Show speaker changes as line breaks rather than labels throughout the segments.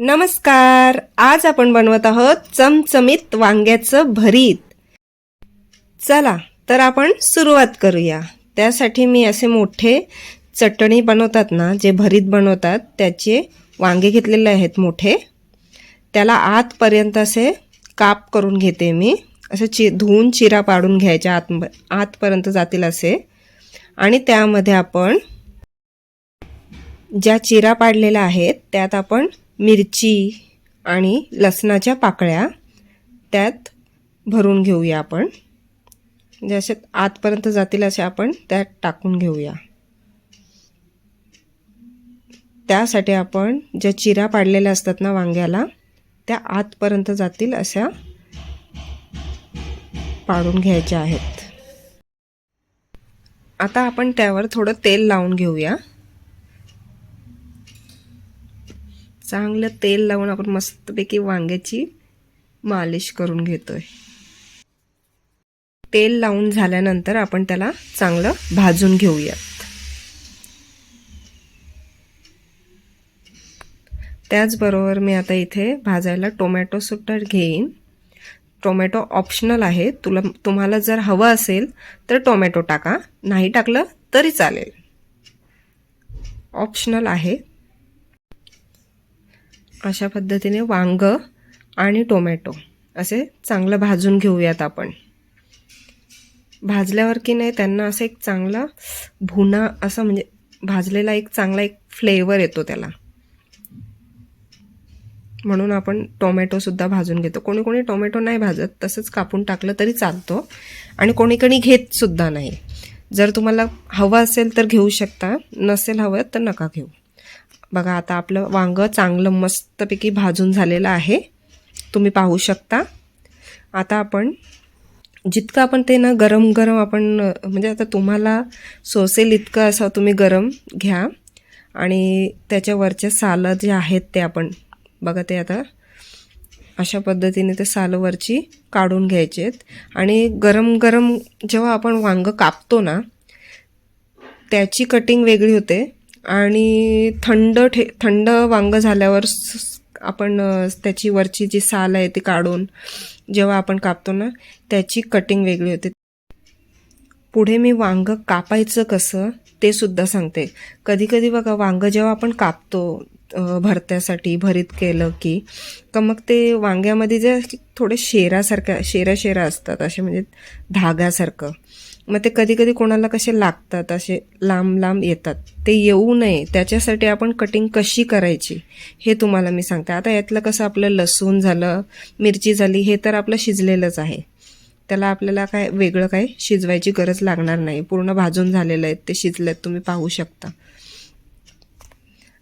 नमस्कार. आज आपण बनवत आहोत चमचमीत वांग्याचं भरीत. चला तर आपण सुरुवात करूया. त्यासाठी मी असे मोठे चटणी बनवतात ना जे भरीत बनवतात त्याचे वांगे घेतलेले आहेत मोठे. त्याला आतपर्यंत असे काप करून घेते मी. असे चि धुवून चिरा पाडून घ्यायच्या आत आतपर्यंत जातील असे. आणि त्यामध्ये आपण ज्या चिरा पाडलेल्या आहेत त्यात आपण मिरची आणि लसणाच्या पाकळ्या त्यात भरून घेऊया आपण. म्हणजे असे आतपर्यंत जातील असे आपण त्यात टाकून घेऊया. त्यासाठी आपण ज्या चिरा पाडलेल्या असतात ना वांग्याला त्या आतपर्यंत जातील अशा पाडून घ्यायच्या आहेत. आता आपण त्यावर थोडं तेल लावून घेऊया. चांगलं तेल लावून आपण मस्तपैकी वांग्याची मालिश करून घेतोय. तेल लावून झाल्यानंतर आपण त्याला चांगलं भाजून घेऊयात. त्याचबरोबर मी आता इथे भाजायला टोमॅटोसुद्धा घेईन. टोमॅटो ऑप्शनल आहे. तुला तुम्हाला जर हवं असेल तर टोमॅटो टाका. नाही टाकलं तरी चालेल. ऑप्शनल आहे. अशा पद्धतीने वांग आणि टोमॅटो असे चांगलं भाजून घेऊयात आपण. भाजल्यावर की नाही त्यांना असं एक चांगला भुना असं म्हणजे भाजलेला एक चांगला एक फ्लेवर येतो त्याला. म्हणून आपण टोमॅटोसुद्धा भाजून घेतो. कोणी कोणी टोमॅटो नाही भाजत तसंच कापून टाकलं तरी चालतो. आणि कोणी कोणी घेतसुद्धा नाही. जर तुम्हाला हवं असेल तर घेऊ शकता नसेल हवं तर नका घेऊ. बघा आता आपलं वांगं चांगलं मस्तपैकी भाजून झालेलं आहे. तुम्ही पाहू शकता. आता आपण जितकं आपण ते ना गरम गरम आपण म्हणजे आता तुम्हाला सोसेल इतकं असं तुम्ही गरम घ्या. आणि त्याच्यावरचे सालं जे आहेत ते आपण बघा ते आता अशा पद्धतीने ते सालवरची काढून घ्यायचे आहेत. आणि गरम गरम जेव्हा आपण वांगं कापतो ना त्याची कटिंग वेगळी होते. आणि थंड ठे थंड वांग झाल्यावर आपण त्याची वरची जी साल आहे ती काढून जेव्हा आपण कापतो ना त्याची कटिंग वेगळी होते. पुढे मी वांग कापायचं कसं ते सुद्धा सांगते. कधी कधी बघा वांग जेव्हा आपण कापतो भरत्यासाठी भरीत केलं की का मग ते वांग्यामध्ये जे थोडे शेरासारख्या शेरा शेरा असतात असे म्हणजे धाग्यासारखं. मग ते कधी कधी कोणाला कसे लागतात असे लांब लांब येतात. ते येऊ नये. त्याच्यासाठी आपण कटिंग कशी करायची हे तुम्हाला मी सांगते. आता यातलं कसं आपलं लसूण झालं मिरची झाली हे तर आपलं शिजलेलंच आहे. त्याला आपल्याला काय वेगळं काय शिजवायची गरज लागणार नाही. पूर्ण भाजून झालेलं आहे ते शिजलेत तुम्ही पाहू शकता.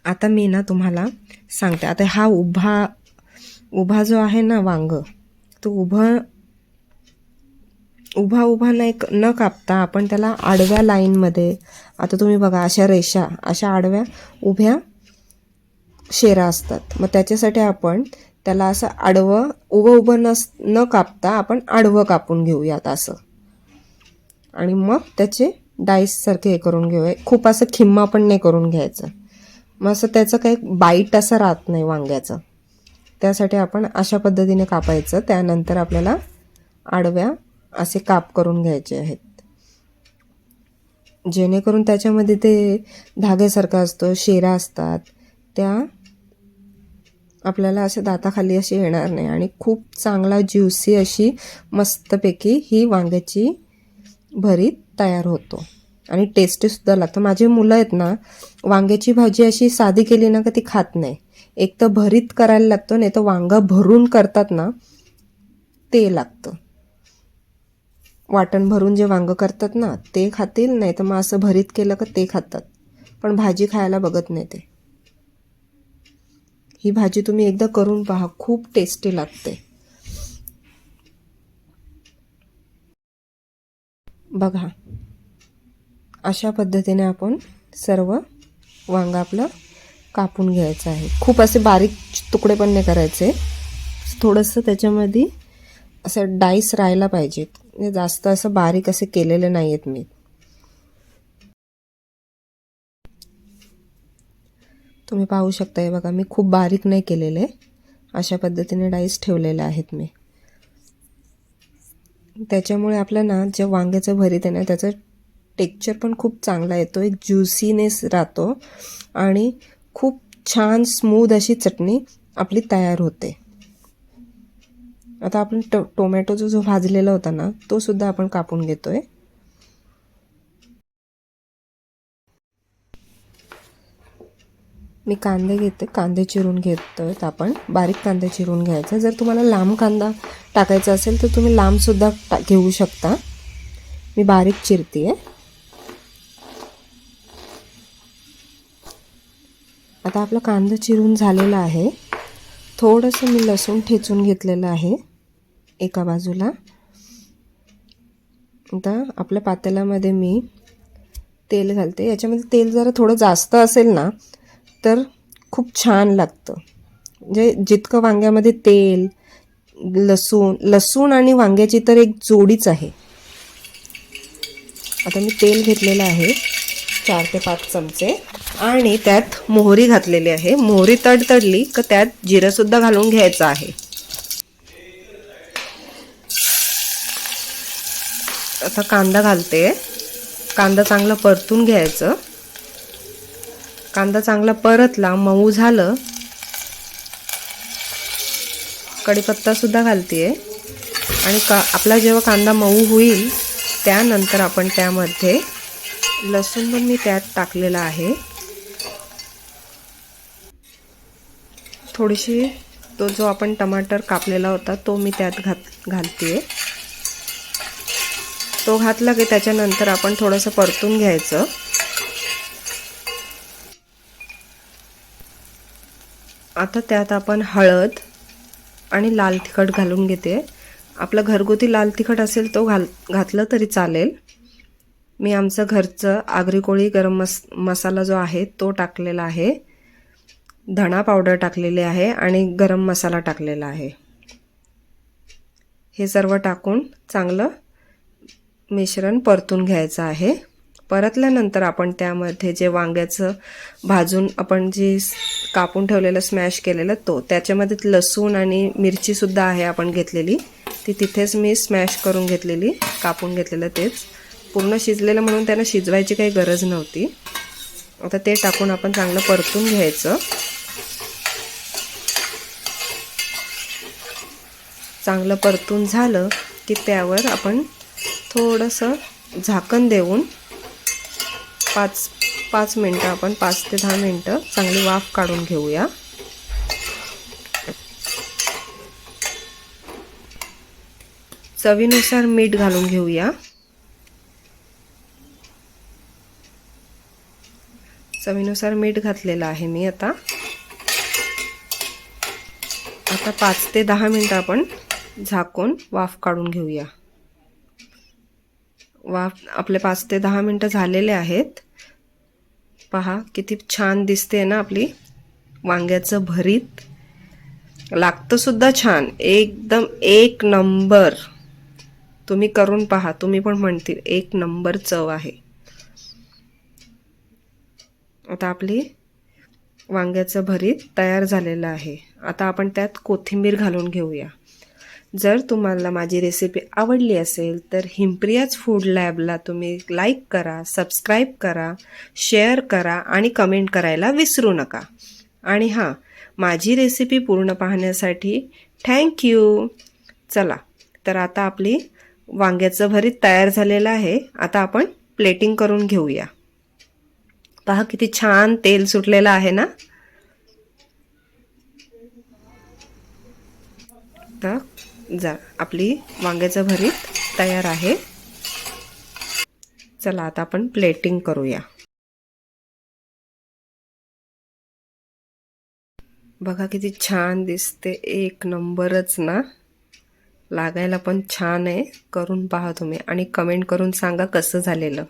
आता मी ना तुम्हाला सांगते. आता हा उभा उभा जो आहे ना वांग तो उभं उभा उभा नाही न कापता आपण त्याला आडव्या लाईनमध्ये आता तुम्ही बघा अशा रेषा अशा आडव्या उभ्या शेरा असतात. मग त्याच्यासाठी आपण त्याला असं आडवं उभं उभं नस न कापता आपण आडवं कापून घेऊयात असं. आणि मग त्याचे डाईससारखे हे करून घेऊया. खूप असं खिम्मा पण नाही करून घ्यायचं. मग असं त्याचं काही बाईट असं राहत नाही वांग्याचं. त्यासाठी आपण अशा पद्धतीने कापायचं. त्यानंतर आपल्याला आडव्या असे काप करून घ्यायचे आहेत. जेणेकरून त्याच्यामध्ये ते धाग्यासारखा असतं शेरा असतात. त्या आपल्याला असे दाताखाली अशी येणार नाही आणि खूप चांगला ज्युसी अशी मस्तपैकी ही वांग्याची भरीत तयार होतो. आणि टेस्टीसुद्धा लागतं. माझे मुलं आहेत ना वांग्याची भाजी अशी साधी केली ना का ती खात नाही. एक तर भरीत करायला लागतो नाही तर वांगा भरून करतात ना ते लागतं. वाटण भरून जे वांगं करतात ना ते खातील नाही तर मग असं भरीत केलं का ते खातात. पण भाजी खायला बघत नाही ते. ही भाजी तुम्ही एकदा करून पहा खूप टेस्टी लागते. बघा अशा पद्धतीने आपण सर्व वांग आपलं कापून घ्यायचं आहे. खूप असे बारीक तुकडे पण नाही करायचे. थोडंसं त्याच्यामध्ये असं डाईस राहायला पाहिजेत. म्हणजे जास्त असं बारीक असे केलेले नाही आहेत मी. तुम्ही पाहू शकता हे बघा मी खूप बारीक नाही केलेले. अशा पद्धतीने डाईस ठेवलेले आहेत मी. त्याच्यामुळे आपलं ना जे वांग्याचं भरीत आहे ना त्याचं टेक्चर पण खूप चांगला येतो एक ज्युसीनेस राहतो आणि खूप छान स्मूद अशी चटणी आपली तयार होते. आता आपण टो टोमॅटो जो जो भाजलेला होता ना तो सुद्धा आपण कापून घेतोय. मी कांदे घेते कांदे चिरून घेतोय आपण. बारीक कांदे चिरून घ्यायचा. जर तुम्हाला लांब कांदा टाकायचा असेल तर तुम्ही लांबसुद्धा टा घेऊ शकता. मी बारीक चिरते आहे आता आपला कांदा चिरून झालेला आहे. थोडंसं मी लसूण ठेचून घेतलेलं आहे. एका बाजूला. आता आपल्या पातेल्यामध्ये मी तेल घालते. याच्यामध्ये तेल जरा थोडं जास्त असेल ना तर खूप छान लागतं. म्हणजे जितकं वांग्यामध्ये तेल लसूण लसूण आणि वांग्याची तर एक जोडीच आहे. आता मी तेल घेतलेलं आहे चार ते पाच चमचे. आणि त्यात मोहरी घातलेली आहे. मोहरी तडतडली का त्यात जिरंसुद्धा घालून घ्यायचं आहे. आता कांदा घालते. कांदा चांगला परतून घ्यायचं. कांदा चांगला परतला मऊ झालं. कढीपत्तासुद्धा घालते आणि का आपला जेव्हा कांदा मऊ होईल त्यानंतर आपण त्यामध्ये लसूण पण मी त्यात टाकलेला आहे. थोडीशी तो जो आपण टमाटर कापलेला होता तो मी त्यात घात घालते तो घातला की त्याच्यानंतर आपण थोडंसं परतून घ्यायचं. आता त्यात आपण हळद आणि लाल तिखट घालून घेते. आपलं घरगुती लाल तिखट असेल तो घाल घातलं तरी चालेल. मी आमचं घरचं आगरी कोळी गरम मस मसाला जो आहे तो टाकलेला आहे. धणा पावडर टाकलेली आहे आणि गरम मसाला टाकलेला आहे. हे सर्व टाकून चांगलं मिश्रण परतून घ्यायचं आहे. परतल्यानंतर आपण त्यामध्ये जे वांग्याचं भाजून आपण जे कापून ठेवलेलं स्मॅश केलेलं तो त्याच्यामध्ये लसूण आणि मिरचीसुद्धा आहे आपण घेतलेली. ती तिथेच मी स्मॅश करून घेतलेली कापून घेतलेलं तेच. पूर्ण शिजलेलं म्हणून त्यांना शिजवायची काही गरज नव्हती. आता ते टाकून आपण चांगलं परतून घ्यायचं. चांगलं परतून झालं की त्यावर आपण थोडंसं झाकण देऊन पाच पाच मिनटं आपण पाच ते दहा मिनटं चांगली वाफ काढून घेऊया. चवीनुसार मीठ घालून घेऊया. चवीनुसार मीठ घातलेलं आहे मी आता. आता पाच ते दहा मिनटं आपण झाकून वाफ काढून घेऊया. वाफ आपले पाच ते दहा मिनटं झालेले आहेत. पहा किती छान दिसते ना आपली वांग्याचं भरीत. लागतंसुद्धा छान. एकदम एक नंबर. तुम्ही करून पहा तुम्ही पण म्हणतील एक नंबर चव आहे. आता आपली वांग्याचं भरीत तयार झालेलं आहे. आता आपण त्यात कोथिंबीर घालून घेऊया. जर तुम्हाला माझी रेसिपी आवडली असेल तर हिमप्रियाज फूड लॅबला तुम्ही लाईक करा सबस्क्राईब करा शेअर करा आणि कमेंट करायला विसरू नका. आणि हां माझी रेसिपी पूर्ण पाहण्यासाठी थँक्यू चला तर आता आपली वांग्याचं भरीत तयार झालेलं आहे. आता आपण प्लेटिंग करून घेऊया. पहा किती छान तेल सुटलेलं आहे ना? तर जा आपली वांग्याचं भरीत तयार आहे. चला आता आपण प्लेटिंग करूया. बघा किती छान दिसते एक नंबरच ना. लागायला पण छान आहे करून पहा तुम्ही आणि कमेंट करून सांगा कसं झालेलं.